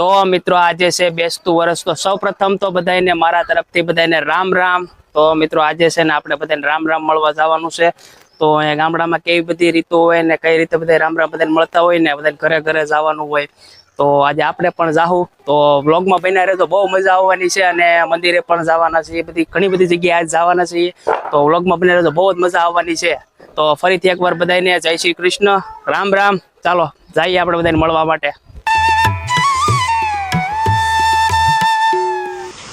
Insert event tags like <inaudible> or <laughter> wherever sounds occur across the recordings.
તો મિત્રો આજે છે બેસતું વર્ષ. તો સૌ પ્રથમ તો બધાને મારા તરફથી બધાને રામ રામ. તો મિત્રો આજે છે ને આપણે બધાને રામ રામ મળવા જવાનું છે. તો અહીંયા ગામડામાં કેવી બધી રીતો હોય ને કઈ રીતે બધા રામ રામ બધાને મળતા હોય ને બધાને ઘરે ઘરે જવાનું હોય. તો આજે આપણે પણ જાહું. તો વ્લોગમાં બન્યા રહે તો બહુ મજા આવવાની છે અને મંદિરે પણ જવાના છે બધી ઘણી બધી જગ્યાએ જવાના છીએ. તો વ્લોગમાં બન્યા રહે તો બહુ જ મજા આવવાની છે. તો ફરીથી એકવાર બધાને જય શ્રી કૃષ્ણ. રામ રામ. ચાલો, જઈએ આપણે બધાને મળવા માટે.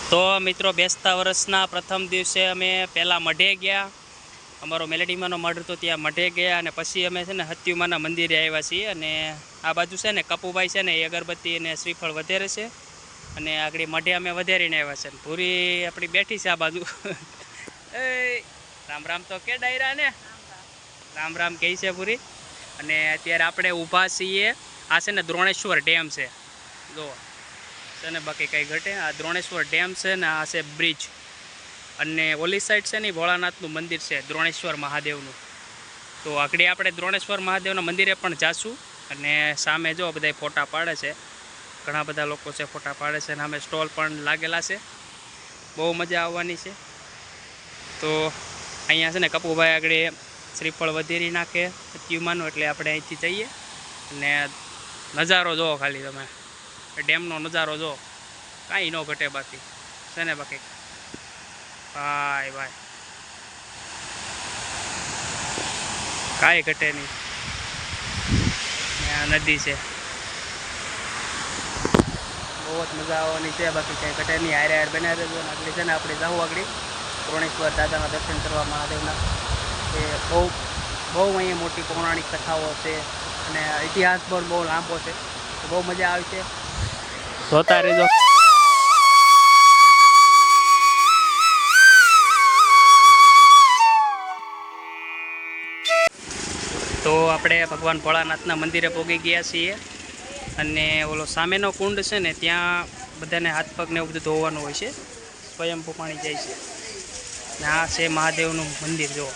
તો મિત્રો બેસતા વર્ષના પ્રથમ દિવસે અમે પહેલાં મઢે ગયા. અમારો મેલેડીમાંનો મઢ હતો ત્યાં મઢે ગયા અને પછી અમે છે ને હત્યુમાના મંદિરે આવ્યા છીએ અને આ બાજુ છે ને કપુભાઈ છે ને એ અગરબત્તી અને શ્રીફળ વધારે છે અને આગળ મઢે અમે વધારીને આવ્યા છે. પૂરી આપણી બેઠી છે આ બાજુ. <laughs> એ, રામ રામ તો કે ડાયરા ને? રામ રામ કહે છે પૂરી અને અત્યારે આપણે ઊભા છીએ. આ છે ને દ્રોણેશ્વર ડેમ છે. જો છે ને બાકી કંઈ ઘટે. આ દ્રોણેશ્વર ડેમ છે ને આ છે બ્રિજ. અને ઓલી સાઈડ છે ને ભોળાનાથનું મંદિર છે, દ્રોણેશ્વર મહાદેવનું. તો આગળ આપણે દ્રોણેશ્વર મહાદેવના મંદિરે પણ જાશું. અને સામે જો બધા ફોટા પાડે છે. ઘણા બધા લોકો છે ફોટા પાડે છે અને સામે સ્ટોલ પણ લાગેલા છે. બહુ મજા આવવાની છે. તો અહીંયા છે ને કપુભાઈ આગળ શ્રીફળ વધેરી નાખે. ત્યુમાનું એટલે આપણે અહીંથી જઈએ. અને નજારો જુઓ ખાલી તમે. ડેમનો નજારો જો કાંઈ ન ઘટે બાકી. છે ને બાકી? ભાઈ ભાઈ. કાંઈ ઘટે નહીં. નદી છે. બહુ જ મજા આવવાની છે, બાકી કાંઈ ઘટે નહીં. હારે હાર બન્યા દેજો. અને આગળ છે ને આપણે જાઉં આગળ. ત્રણેશ્વર દાદાના દર્શન કરવા મહાદેવના. એ બહુ બહુ અહીંયા મોટી પૌરાણિક કથાઓ છે. અને ઇતિહાસ પણ બહુ લાંબો છે. બહુ મજા આવી છે. જોતા રહેજો. તો આપણે ભગવાન ભોળાનાથના મંદિરે પહોંચી ગયા છીએ અને ઓલો સામેનો કુંડ છે ને, ત્યાં બધાને હાથ પગને એવું બધું ધોવાનું હોય છે. સ્વયંભૂ પાણી જાય છે. આ છે મહાદેવનું મંદિર જો